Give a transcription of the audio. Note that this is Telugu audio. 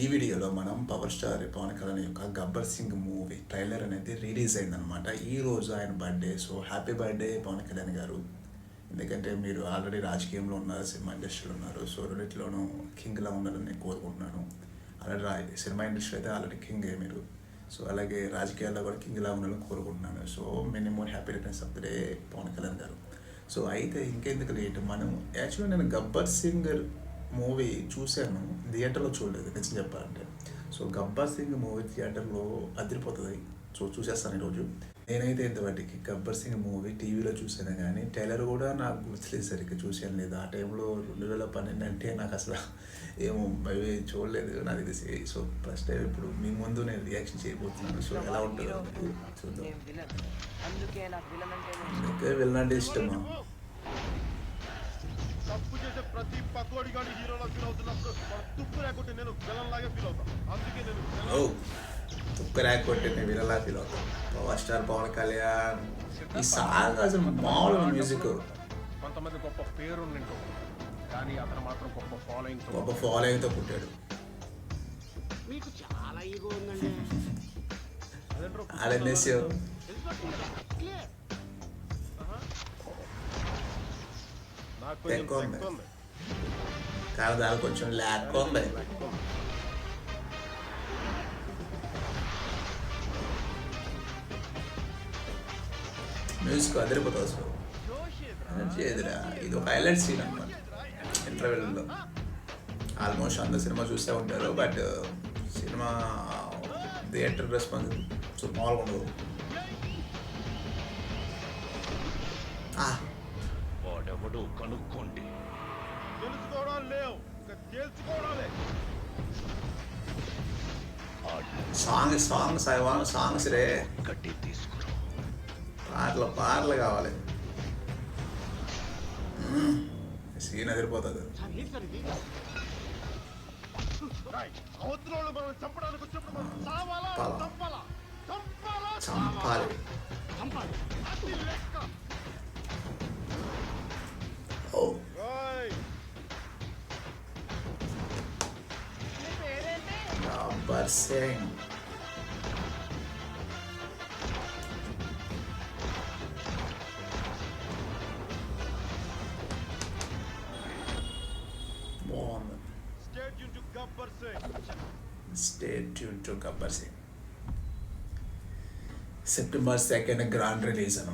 ఈ వీడియోలో మనం పవర్ స్టార్ పవన్ కళ్యాణ్ యొక్క గబ్బర్ సింగ్ మూవీ ట్రైలర్ అనేది రిలీజ్ అయిందనమాట ఈ రోజు ఆయన birthday so happy birthday Pawan Kalyan garu. ఎందుకంటే మీరు ఆల్రెడీ రాజకీయంలో ఉన్నారు సినిమా ఇండస్ట్రీలో ఉన్నారు సో రెండింటిలోనూ కింగ్లా ఉండాలని నేను కోరుకుంటున్నాను. అలాగే సినిమా ఇండస్ట్రీ అయితే ఆల్రెడీ కింగే మీరు. సో అలాగే రాజకీయాల్లో కూడా కింగ్లా ఉండాలని కోరుకుంటున్నాను. So many more happy returns of the day Pawan Kalyan garu. So అయితే ఇంకెందుకు లేట్ మనం యాక్చువల్గా నేను గబ్బర్ సింగ్ మూవీ చూశాను థియేటర్లో చూడలేదు నిజం చెప్పాలంటే. సో గబ్బర్ సింగ్ మూవీ థియేటర్లో అదిరిపోతుంది. సో చూసేస్తాను ఈరోజు. నేనైతే ఇంతవాటికి గబ్బర్ సింగ్ మూవీ టీవీలో చూశాను కానీ టైలర్ కూడా నాకు గుర్తులేదు సరిగ్గా చూశాను లేదు. ఆ టైంలో రెండు వేల పన్నెండు అంటే నాకు అసలు ఏమో అవి చూడలేదు. నాకు తెలిసి సో ఫస్ట్ టైం ఇప్పుడు మీ ముందు నేను రియాక్షన్ చేయబోతున్నాను. సో ఎలా ఉంటుందో చూద్దాం. అందుకే విలన్ అంటే ఇష్టమా? ప్రతి పకోడి గాడి హీరోలా ఫీల్ అవుతున్నప్పుడు తుప్పు లేకుంటే నేను విలన్ లాగే ఫీల్ అవుతాను అందుకే నేను. ఓ తుక్క రాకపోతే నేను వినలా ఫీల్ అవుతాను పవర్ స్టార్ పవన్ కళ్యాణ్. ఈ సాంగ్ అసలు మామూలు మ్యూజిక్ కొంతమంది గొప్ప పేరు నింటూ కానీ అతను మాత్రం గొప్ప ఫాలోయింగ్ గొప్ప ఫాలోయింగ్తో పుట్టాడు. మీకు చాలా ఈగో ఉందండి. నాకు కొంచెం ఎక్కువ ఉంది. కానీ దాని కొంచెం ల్యాక్ ఉంది. మ్యూజిక్ అదిరిపోతుంది అసలు. ఎనర్జీ ఎదురా ఇది ఒక హైలైట్ సీన్ అనమాట ఇంటర్వెల్లో. ఆల్మోస్ట్ అందరు సినిమా చూసే ఉంటారు but uh, cinema theatre response so మామూలుగా ఉండదు. ఆ, వాడెవడో కనుక్కోండి. తెలుసుకోవడం లేవు. ఇంకా తేల్చుకోవడాలే song songs I want songs రే. గడ్డి తీసుకురా. పాటలు పాటలు కావాలి. సీన్ అదిరిపోతుంది సార్ ఏంటి sir but same. Stay tuned to Gabbar Singh. Stay tuned to September 2nd, a grand release.